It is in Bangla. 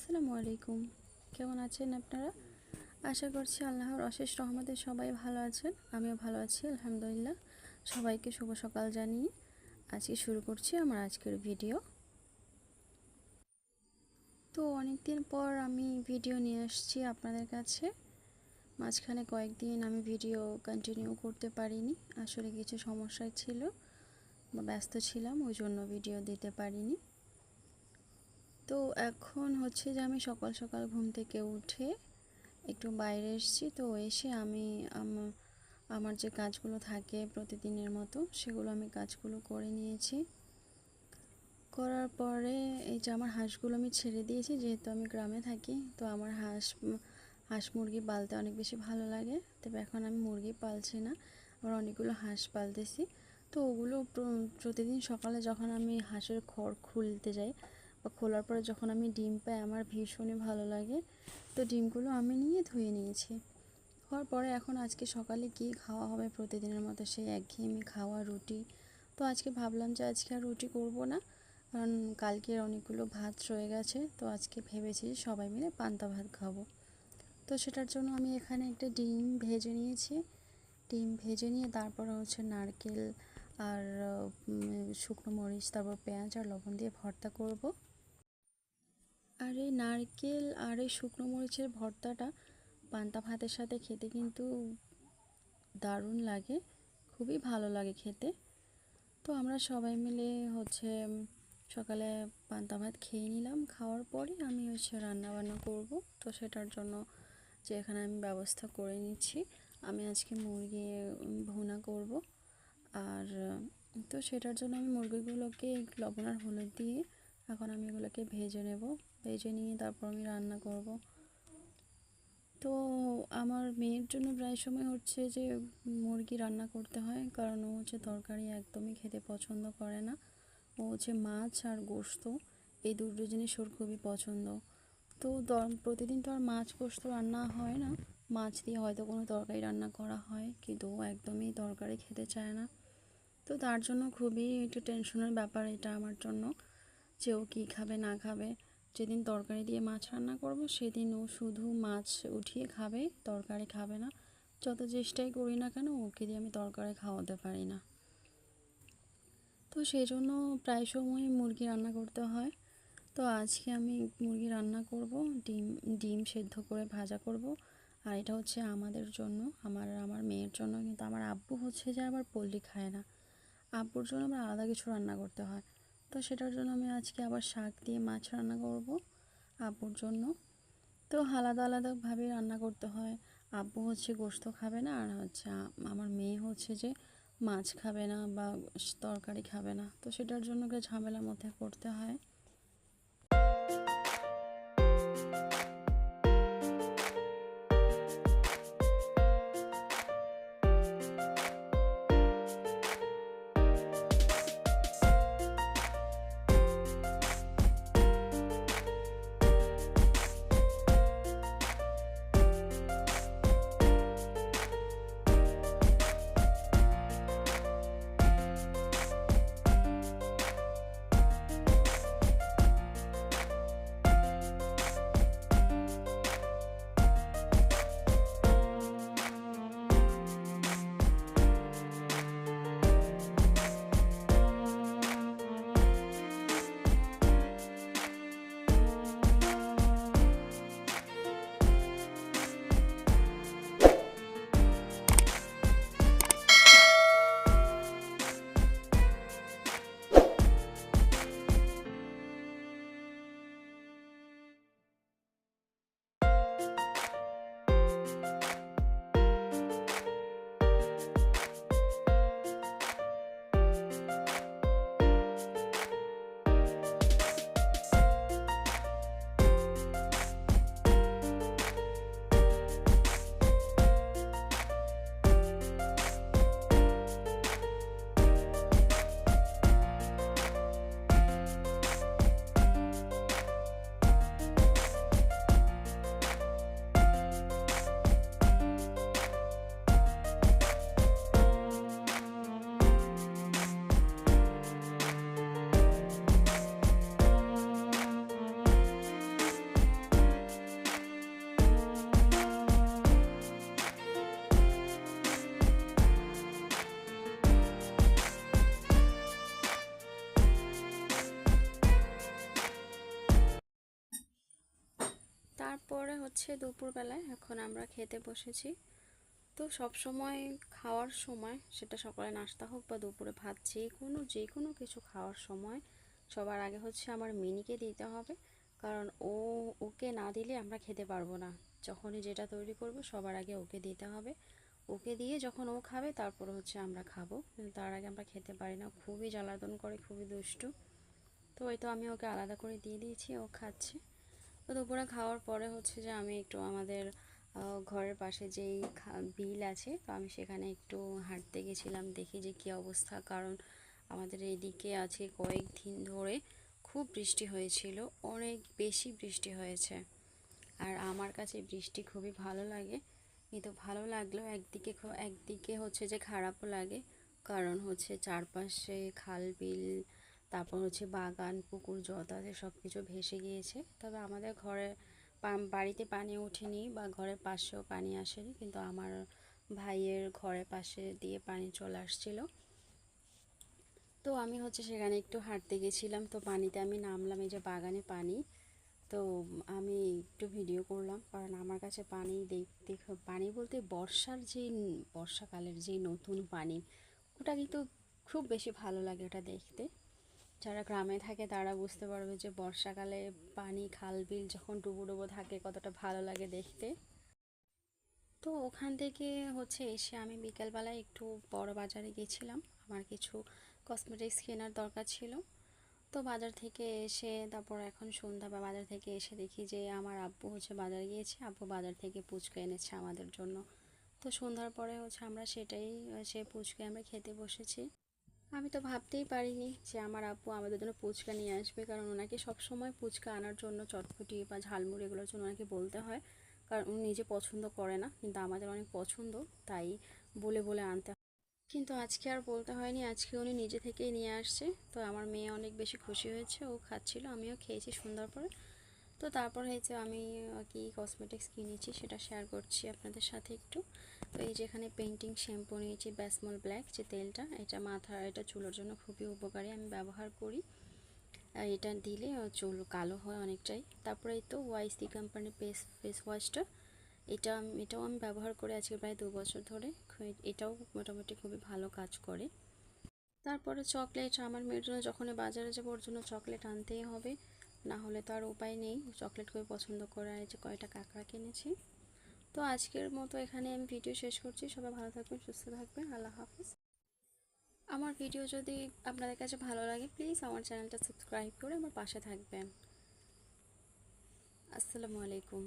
আসসালামু আলাইকুম। কেমন আছেন আপনারা? আশা করছি আল্লাহর অশেষ রহমতে সবাই ভালো আছেন। আমিও ভালো আছি, আলহামদুলিল্লাহ। সবাইকে শুভ সকাল জানিয়ে আজকে শুরু করছি আমার আজকের ভিডিও। তো অনেক দিন পর আমি ভিডিও নিয়ে আসছি আপনাদের কাছে। মাঝখানে কয়েকদিন আমি ভিডিও কন্টিনিউ করতে পারিনি। আসলে কিছু সমস্যা ছিল বা ব্যস্ত ছিলাম, ওই জন্য ভিডিও দিতে পারিনি। তো এখন হচ্ছে যে আমি সকাল সকাল ঘুম থেকে উঠে একটু বাইরে এসেছি। তো এসে আমি আমার যে কাজগুলো থাকে প্রতিদিনের মতো সেগুলো আমি কাজগুলো করে নিয়েছি। করার পরে এই যে আমার হাঁসগুলো আমি ছেড়ে দিয়েছি, যেহেতু আমি গ্রামে থাকি, তো আমার হাঁস হাঁস মুরগি পালতে অনেক বেশি ভালো লাগে। তবে এখন আমি মুরগি পালছি না, আবার অনেকগুলো হাঁস পালতেছি। তো ওগুলো প্রতিদিন সকালে যখন আমি হাঁসের খড় খুলতে যাই বা খোলার পরে যখন আমি ডিম পাই, আমার ভীষণই ভালো লাগে। তো ডিমগুলো আমি নিয়ে ধুয়ে নিয়েছি। হওয়ার পরে এখন আজকে সকালে কি খাওয়া হবে প্রতিদিনের মতো সেই একঘেয়েমি খাওয়া রুটি। তো আজকে ভাবলাম যে আজকে আর রুটি করব না, কারণ কালকের অনেকগুলো ভাত রয়ে গেছে। তো আজকে ভেবেছি সবাই মিলে পান্তা ভাত খাব। তো সেটার জন্য আমি এখানে একটা ডিম ভেজে নিয়েছি। ডিম ভেজে নিয়ে তারপর হচ্ছে নারকেল আর শুকনো মরিচ, তারপর পেঁয়াজ আর লবণ দিয়ে ভর্তা করব। আর এই নারকেল আর এই শুকনো মরিচের ভর্তাটা পান্তা ভাতের সাথে খেতে কিন্তু দারুণ লাগে, খুবই ভালো লাগে খেতে। তো আমরা সবাই মিলে হচ্ছে সকালে পান্তা ভাত খেয়ে নিলাম, খাওয়ার পরে আমি হচ্ছে রান্না বান্না করব। তো সেটার জন্য যে এখানে আমি ব্যবস্থা করে নিচ্ছি, আমি আজকে মুরগি ভুনা করব। আর তো সেটার জন্য আমি মুরগিগুলোকে লবণ আর হলুদ দিয়ে এখন আমি এগুলোকে ভেজে নেব। ভেজে নিয়ে তারপর আমি রান্না করব। তো আমার মেয়ের জন্য প্রায় সময় হচ্ছে যে মুরগি রান্না করতে হয়, কারণ ও হচ্ছে তরকারি একদমই খেতে পছন্দ করে না। ও হচ্ছে মাছ আর গোস্ত, এই দুটো জিনিস ওর খুবই পছন্দ। তো প্রতিদিন তো আর মাছ গোস্ত রান্না হয় না। মাছ দিয়ে হয়তো কোনো তরকারি রান্না করা হয়, কিন্তু ও একদমই তরকারি খেতে চায় না। তো তার জন্য খুবই একটু টেনশনের ব্যাপার এটা আমার জন্য যে ও কী খাবে, না খাবে। যেদিন তরকারি দিয়ে মাছ রান্না করব, সেদিন ও শুধু মাছ উঠিয়ে খাবে, তরকারি খাবে না। যত চেষ্টাই করি না কেন, ওকে দিয়ে আমি তরকারি খাওয়াতে পারি না। তো সেই জন্য প্রায় সময় মুরগি রান্না করতে হয়। তো আজকে আমি মুরগি রান্না করব, ডিম ডিম সেদ্ধ করে ভাজা করব। আর এটা হচ্ছে আমাদের জন্য, আমার আমার মেয়ের জন্য। কিন্তু আমার আব্বু হচ্ছে যে আবার পোলট্রি খায় না। আব্বুর জন্য আমার আলাদা কিছু রান্না করতে হয়। তো সেটার জন্য আমি আজকে আবার শাক দিয়ে মাছ রান্না করব আব্বুর জন্য। তো আলাদা আলাদাভাবে রান্না করতে হয়। আব্বু হচ্ছে গোস্ত খাবে না, আর হচ্ছে আমার মেয়ে হচ্ছে যে মাছ খাবে না বা তরকারি খাবে না। তো সেটার জন্য ঝামেলার মধ্যে করতে হয়। হচ্ছে দুপুরবেলায় এখন আমরা খেতে বসেছি। তো সব সময় খাওয়ার সময় সেটা সকালে নাস্তা হোক বা দুপুরে ভাত যে কোনো যে কোনো কিছু খাওয়ার সময় সবার আগে হচ্ছে আমার মিনিকে দিতে হবে। কারণ ও, ওকে না দিলে আমরা খেতে পারব না। যখনই যেটা তৈরি করব সবার আগে ওকে দিতে হবে। ওকে দিয়ে যখন ও খাবে তারপর হচ্ছে আমরা খাব। তার আগে আমরা খেতে পারি না। খুবই জ্বালাতন করে, খুবই দুষ্টু। তো ওই তো আমি ওকে আলাদা করে দিয়ে দিয়েছি, ও খাচ্ছে। তো দুপুরে খাওয়ার পরে হচ্ছে যে আমি একটু আমাদের ঘরের পাশে যেই বিল আছে, তো আমি সেখানে একটু হাঁটতে গেছিলাম, দেখি যে কী অবস্থা। কারণ আমাদের এদিকে আছে কয়েকদিন ধরে খুব বৃষ্টি হয়েছিল, অনেক বেশি বৃষ্টি হয়েছে। আর আমার কাছে বৃষ্টি খুবই ভালো লাগে, কিন্তু ভালো লাগলেও একদিকে একদিকে হচ্ছে যে খারাপও লাগে। কারণ হচ্ছে চারপাশে খাল, বিল তারপর হচ্ছে বাগান, পুকুর আছে সব কিছু ভেসে গিয়েছে। তবে আমাদের ঘরে বাড়িতে পানি ওঠেনি বা ঘরের পাশেও পানি আসেনি, কিন্তু আমার ভাইয়ের ঘরের পাশে দিয়ে পানি চলে আসছিল। তো আমি হচ্ছে সেখানে একটু হাঁটতে গেছিলাম, তো পানিতে আমি নামলাম এই যে বাগানে পানি। তো আমি একটু ভিডিও করলাম, কারণ আমার কাছে পানি দেখতে পানি বলতে বর্ষার যে, বর্ষাকালের যে নতুন পানি, ওটা কিন্তু খুব বেশি ভালো লাগে ওটা দেখতে। যারা গ্রামে থাকে তারা বুঝতে পারবে যে বর্ষাকালে পানি, খাল, বিল যখন ডুবো ডুবো থাকে কতটা ভালো লাগে দেখতে। তো ওখান থেকে হচ্ছে এসে আমি বিকেলবেলায় একটু বড় বাজারে গেছিলাম। আমার কিছু কসমেটিক্স কেনার দরকার ছিল। তো বাজার থেকে এসে তারপর এখন সন্ধ্যা বা বাজার থেকে এসে দেখি যে আমার আব্বু হচ্ছে বাজার গিয়েছে। আব্বু বাজার থেকে পুচকা এনেছে আমাদের জন্য। তো সন্ধ্যার পরে হচ্ছে আমরা সেটাই, সে পুচকে আমরা খেতে বসেছি। আমি তো ভাবতেই পারিনি যে আমার আব্বু আমাদের জন্য পুচকা নিয়ে আসবে, কারণ ওনাকে সবসময় পুচকা আনার জন্য চটপটি বা ঝালমুড়ি এগুলোর জন্য ওনাকে বলতে হয়। কারণ উনি নিজে পছন্দ করে না, কিন্তু আমাদের অনেক পছন্দ, তাই বলে বলে আনতে কিন্তু আজকে আর বলতে হয়নি, আজকে উনি নিজে থেকেই নিয়ে আসছে। তো আমার মেয়ে অনেক বেশি খুশি হয়েছে, ও খাচ্ছিল, আমিও খেয়েছি সুন্দর করে। তো তারপর হয়েছে আমি কি কসমেটিক্স কিনেছি সেটা শেয়ার করছি আপনাদের সাথে একটু। তো এই যে এখানে পেন্টিং শ্যাম্পু নিয়েছি ব্যাসমল ব্ল্যাক যে তেলটা, এটা মাথা, এটা চুলোর জন্য খুবই উপকারী, আমি ব্যবহার করি। আর এটা দিলে চুল কালো হয় অনেকটাই। তারপরে তো ওয়াইসি কোম্পানির ফেস ফেস ওয়াশটা এটা এটাও আমি ব্যবহার করে আজকে প্রায় দু বছর ধরে। এটাও মোটামুটি খুবই ভালো কাজ করে। তারপরে চকলেট আমার মেয়ের জন্য যখন বাজারে যাব, ওর জন্য চকলেট আনতেই হবে। না হলে তো আর উপায় নেই। চকলেট খুবই পছন্দ করে আর এই যে কয়টা কাঁকড়া কিনেছি। তো আজকের মতো এখানে আমি ভিডিও শেষ করছি। সবাই ভালো থাকবেন, সুস্থ থাকবেন। আল্লাহ হাফিজ। আমার ভিডিও যদি আপনাদের কাছে ভালো লাগে প্লিজ আমার চ্যানেলটা সাবস্ক্রাইব করে আমার পাশে থাকবেন। আসসালামু আলাইকুম।